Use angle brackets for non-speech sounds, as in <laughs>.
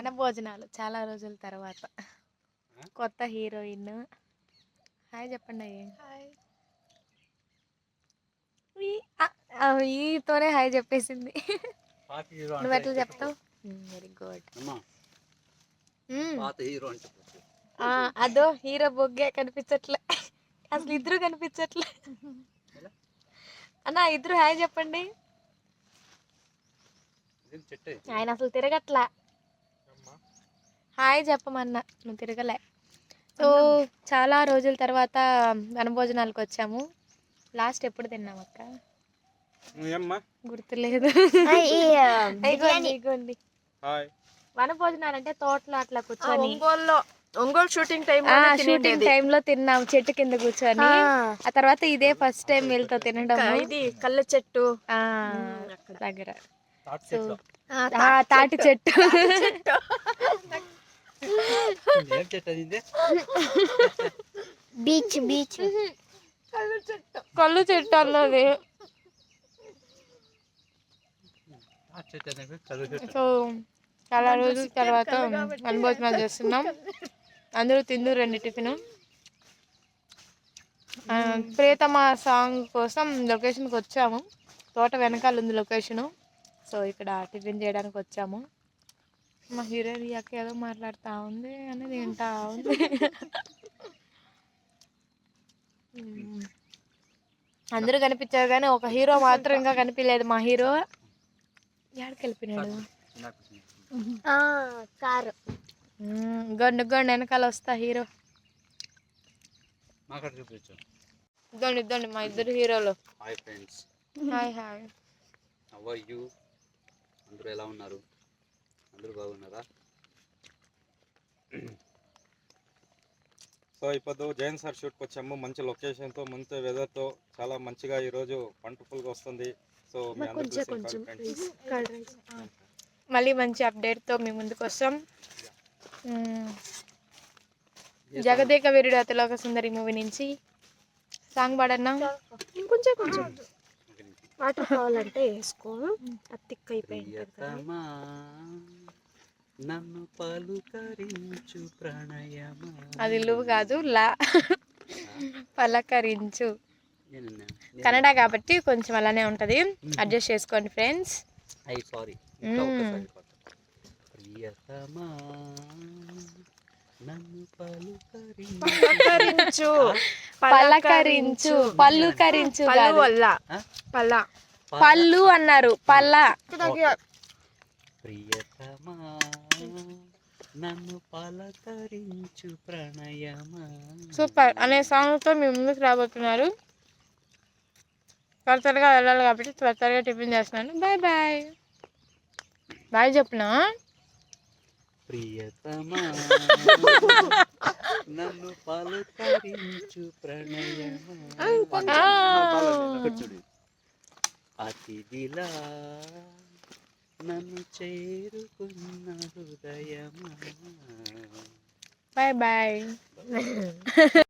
మన భోజనాలు చాలా రోజుల తర్వాత. కొత్త హీరోయిన్. హాయ్ చెప్పండి ఈతోనే హాయ్. చెప్పేసింది. పాత హీరో నువ్వు అంటే ఎట్లా చెప్తావు? Very good. అమ్మా. పాత హీరో అంటే చెప్పు. అదో హీరో బొగ్గే కనిపించట్లే. అసలు ఇద్దరు కనిపించట్లే. అన్న ఇద్దరు హాయ్ చెప్పండి. ఆయన అసలు తిరగట్లా. హాయ్ చెప్పమన్నా నువ్వు తిరగలే. సో చాలా రోజుల తర్వాత వనభోజనాలకు వచ్చాము లాస్ట్ ఎప్పుడు తిన్నాం అక్క గుర్తులేదు. వనభోజనాలు అంటే తోటలో అట్లా కూర్చొని ఒంగోలులో ఒంగోలు షూటింగ్ టైం షూటింగ్ టైమ్లో తిన్నాం చెట్టు కింద కూర్చొని. ఆ. తర్వాత ఇదే ఫస్ట్ టైం వీళ్ళతో తినడం ఇది కళ్ళ చెట్టు. దగ్గర. తాటి చెట్టు. ఏం చెట్టు అది? Beach beach. కళ్ళు చెట్టు. అన్నది. చెట్టు సో చాలా రోజుల తర్వాత వనభోజనాలు చేస్తున్నాం. అందరూ తిందు రండి టిఫిన్. ఆ, ప్రియతమ సాంగ్ కోసం లొకేషన్కి వచ్చాము. తోట వెనకాల ఉంది లొకేషను. సో ఇక్కడ టిఫిన్ చేయడానికి వచ్చాము. మా హీరోయిన్ అక్క ఏదో మాట్లాడుతూ ఉంది అని తింటా ఉంది. అందరూ కనిపించారు కానీ ఒక హీరో మాత్రం ఇంకా కనిపించలేదు. మా హీరో ఎక్కడికి వెళ్ళిపోయినాడు. కారు. గండు గండు వెనకాల వస్తా హీరో. ఇద్దండి ఇద్దండి మా ఇద్దరు హీరోలు. Hi friends. Hi hi. How are you? అందరూ ఎలా ఉన్నారు? అందరూ బాగున్నారా? సో ఇప్పుడు జైన్ సార్ షూట్కి వచ్చాము. మంచి లొకేషన్తో మంచి వెదర్తో చాలా మంచిగా ఈరోజు వండర్ఫుల్గా వస్తుంది. సో మళ్ళీ మంచి అప్డేట్తో మీ ముందుకు వస్తాం. మ్మ్. జగదేక వీరుడు అతిలోక సుందరి మూవీ నుంచి. సాంగ్ పాడన్నా? ఇంకొంచెం కొంచెం. వాటర్ కావాలంటే వేసుకో అది థిక్ నన్ను పలుకరించు ప్రణయమా. అది ఇల్లువు కాదు లా. పలకరించు. నేనన్నా. కన్నడ కాబట్టి కొంచెం అలానే ఉంటుంది. అడ్జస్ట్ చేసుకోండి ఫ్రెండ్స్. సారీ. ప్రియతమా పలుకరించు. పలకరించు. పలకరించు. పల్లుకరించు. వల్ల? పల్ల పళ్ళు అన్నారు పల్ల ప్రియతమా నన్ను పలకరించు ప్రణయమా. సూపర్. అనే సాంగ్తో మీ ముందుకు రాబోతున్నారు. త్వర త్వరగా వెళ్ళాలి కాబట్టి త్వర త్వరగా టిఫిన్ చేస్తున్నాను. Bye bye. బాయ్ చెప్పునా? ప్రియతమా. నన్ను పలకరించు ప్రణయమా. అతిథిలా నన్ను చేరుకున్న హృదయమా. Bye bye. <laughs>